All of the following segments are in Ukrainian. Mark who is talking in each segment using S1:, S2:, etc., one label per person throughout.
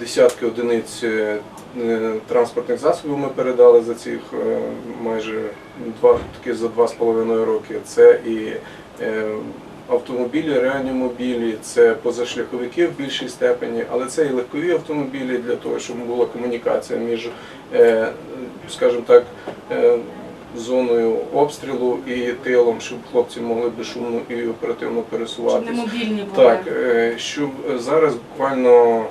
S1: десятки одиниць е, е, транспортних засобів ми передали за цих е, майже два таки за два з половиною роки. Це і автомобілі, реанімобілі, це позашляховики в більшій степені, але це і легкові автомобілі для того, щоб була комунікація між, скажімо так, зоною обстрілу і тилом, щоб хлопці могли безшумно і оперативно
S2: Щоб не мобільні були.
S1: Так, щоб зараз буквально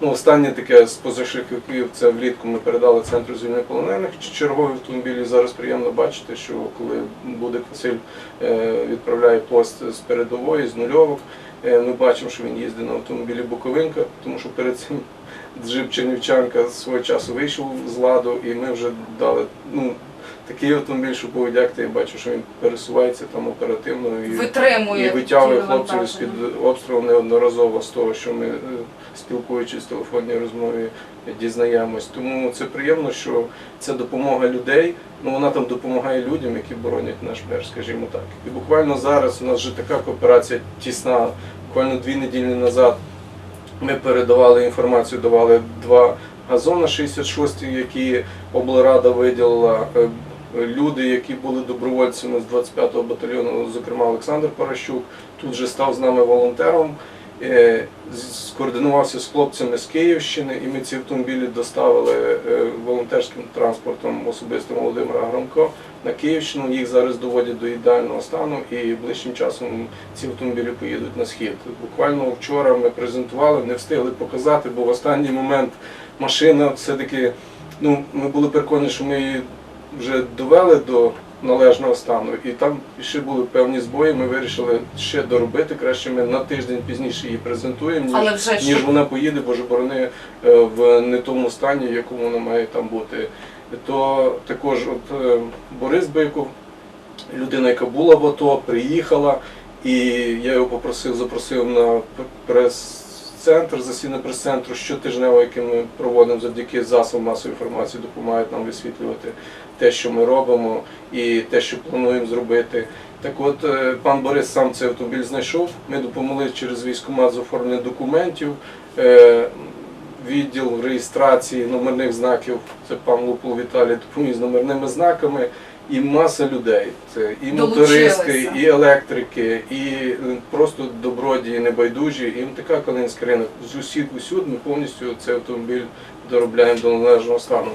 S1: ну, останнє таке з позашляховиків, це влітку ми передали центру звільнення полонених чергові автомобілі. Зараз приємно бачити, що коли буде Василь е, відправляє пост з передової, з нульовок, е, ми бачимо, що він їздить на автомобілі Буковинка, тому що перед цим джип Чернівчанка свого часу вийшов з ладу, і ми вже дали ну, такий автомобіль, що поводякти, я бачу, що він пересувається там оперативно і
S2: Витримує
S1: і витягує
S2: ті
S1: хлопців з-під обстрілу неодноразово з того, що ми, е, спілкуючись в телефонній розмові, дізнаємось. Тому це приємно, що це допомога людей. Ну вона там допомагає людям, які боронять наш мир, скажімо так. І буквально зараз у нас вже така кооперація тісна. Буквально дві неділі назад ми передавали інформацію, давали два газона 66, які облрада виділила. Е, Люди, які були добровольцями з 25-го батальйону, зокрема Олександр Паращук, тут же став з нами волонтером, скоординувався з хлопцями з Київщини, і ми ці автомобілі доставили е, волонтерським транспортом особисто Володимира Громко на Київщину. Їх зараз доводять до ідеального стану, і ближчим часом ці автомобілі поїдуть на схід. Буквально вчора ми презентували, не встигли показати, бо в останній момент машина все-таки. Ну, ми були переконані, що ми її вже довели до належного стану, і там ще були певні збої. Ми вирішили ще доробити. Краще ми на тиждень пізніше її презентуємо, ніж,
S2: Але вже
S1: ніж
S2: щоб
S1: вона поїде, боже борони е, в не тому стані, в якому вона має там бути. То також от е, Борис Биков, людина, яка була в АТО, приїхала, і я його попросив, запросив на п- прес-центр, засідання прес-центру щотижнево, який ми проводимо завдяки засобам масової інформації, допомагають нам висвітлювати те, що ми робимо, і те, що плануємо зробити. Так от е, пан Борис сам цей автомобіль знайшов. Ми допомогли через військкомат з оформлення документів. Е, Відділ реєстрації номерних знаків, це пан Лупул Віталій допоміг з номерними знаками, і маса людей. Це і мотористи, і електрики, і е, просто добродії, небайдужі. І така калинська ринок. З усіх усюд ми повністю цей автомобіль доробляємо до належного стану.